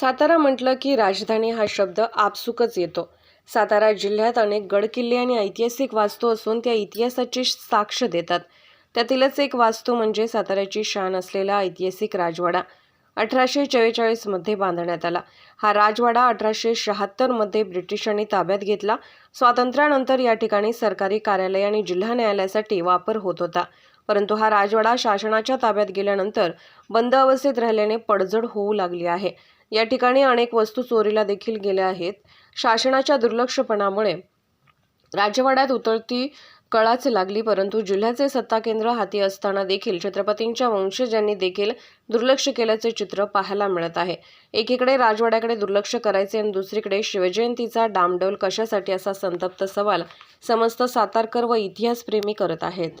सातारा म्हटलं की राजधानी हा शब्द आपसुकच येतो. सातारा जिल्ह्यात अनेक गडकिल्ले आणि ऐतिहासिक वास्तू असून त्या इतिहासाची साक्ष देतात. त्यातीलच एक वास्तू म्हणजे साताऱ्याची शान असलेला ऐतिहासिक राजवाडा. अठराशे चव्वेचाळीसमध्ये बांधण्यात आला. हा राजवाडा अठराशे शहात्तरमध्ये ब्रिटिशांनी ताब्यात घेतला. स्वातंत्र्यानंतर या ठिकाणी सरकारी कार्यालय आणि जिल्हा न्यायालयासाठी वापर होत होता. परंतु हा राजवाडा शासनाच्या ताब्यात गेल्यानंतर बंद अवस्थेत राहिल्याने पडझड होऊ लागली आहे. या ठिकाणी अनेक वस्तू चोरीला देखील गेल्या आहेत. शासनाच्या दुर्लक्षपणामुळे राजवाड्यात उतरती कळाच लागली परंतु जिल्ह्याचे सत्ता केंद्र हाती असताना देखील छत्रपतींच्या वंशजांनी देखील दुर्लक्ष केल्याचे चित्र पाहायला मिळत आहे. एकीकडे राजवाड्याकडे दुर्लक्ष करायचे आणि दुसरीकडे शिवजयंतीचा डामडौल कशासाठी असा संतप्त सवाल समस्त सातारकर व इतिहासप्रेमी करत आहेत.